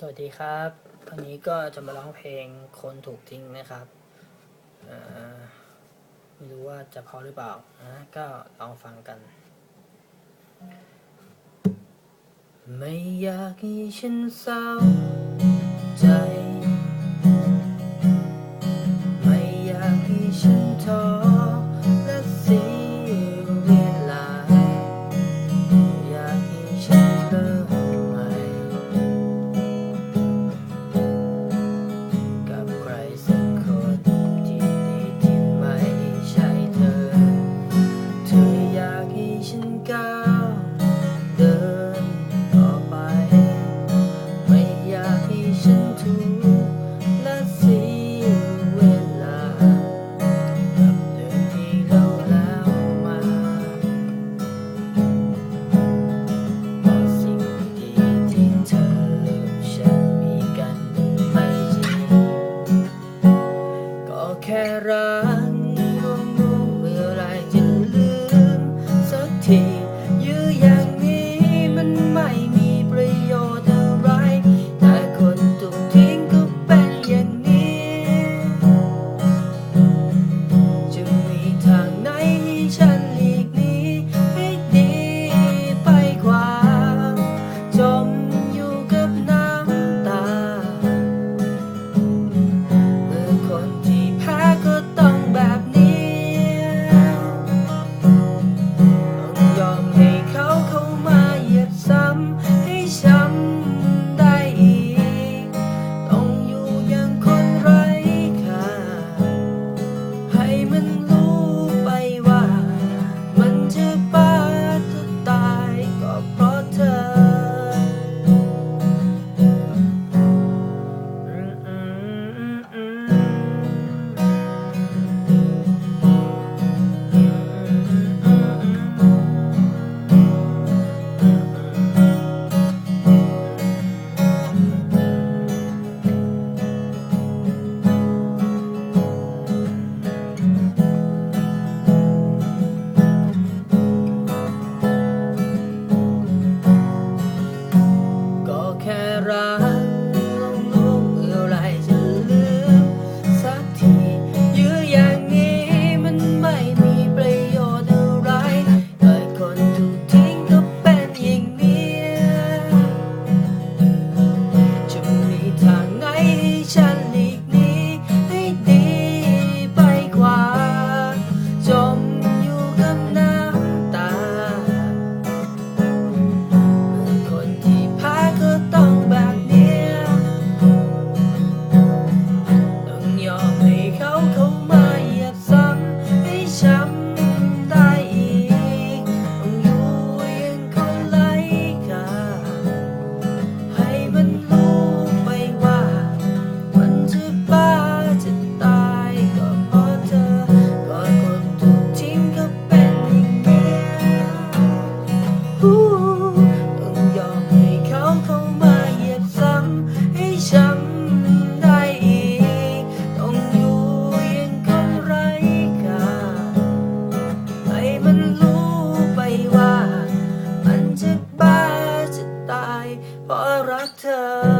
สวัสดีครับวันนี้ก็จะมาร้องเพลงคนถูกทิ้งนะครับไม่รู้ว่าจะพอหรือเปล่านะก็ลองฟังกัน ไม่อยากให้ฉันเศร้าใจ kerang เพราะรักเธอ